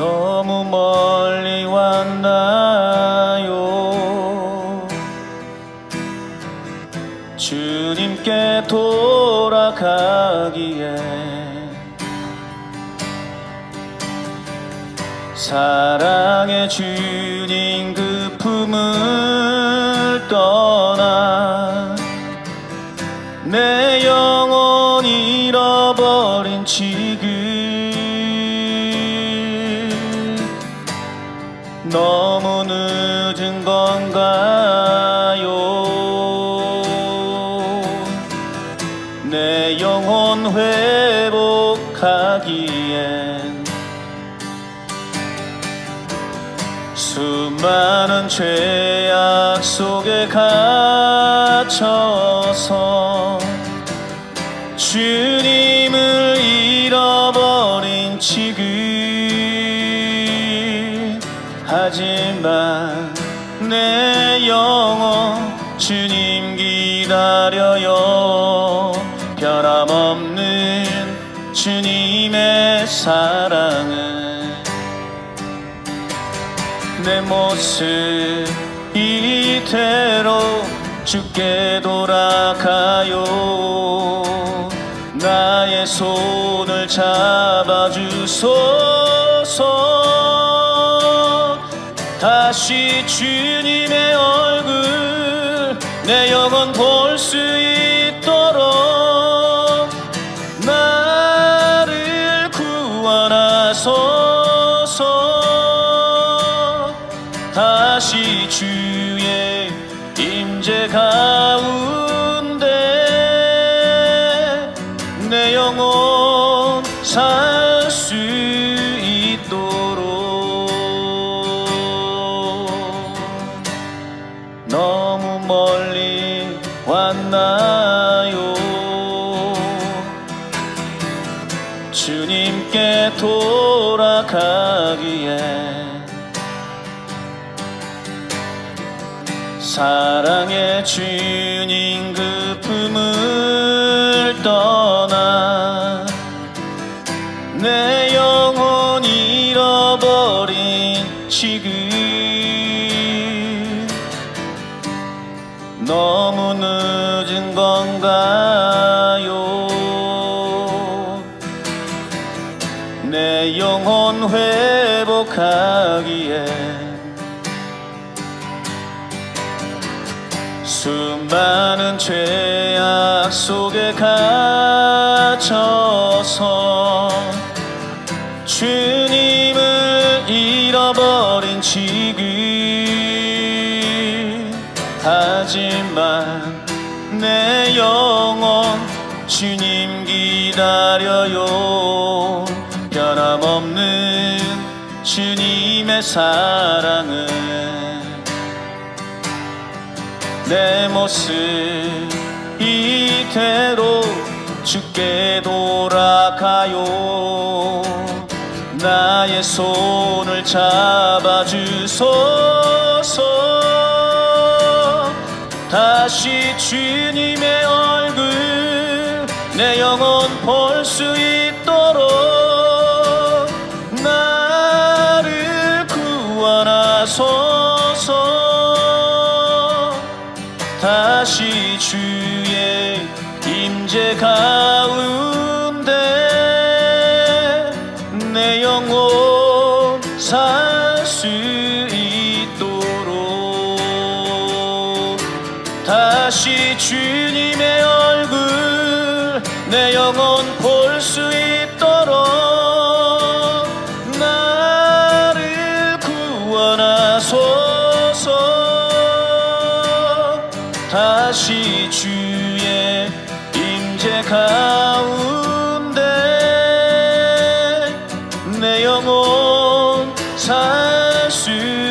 너무 멀리 왔나요? 주님께 돌아가기에 사랑의 주님 그 품을 떠나 내 영혼 잃어버린 지금 하기엔 수많은 죄악 속에 갇혀서 주님을 잃어버린 지금. 하지만 내 영혼 주님 기다려요. 변함없는 주님의 사랑은 내 모습 이대로 죽게 돌아가요. 나의 손을 잡아주소서. 다시 주님의 얼굴 내 영혼 볼 수 있 다시 주의 임재 가운데 내 영혼 살 수 있도록. 너무 멀리 왔나요? 주님께 돌아가기에 사랑의 주님 그 품을 떠나 내 영혼 잃어버린 지금 너무 늦은 건가요? 내 영혼 회복하기에 수많은 죄악 속에 갇혀서 주님을 잃어버린 지금 하지만 내 영혼 주님 기다려요. 변함없는 주님의 사랑은 내 모습 이대로 죽게 돌아가요. 나의 손을 잡아주소서. 다시 주님의 얼굴 내 영혼 볼 수 있 주의 임재 가운데 내 영혼 살 수 있도록 다시 주 다시 주의 임재 가운데 내 영혼 살수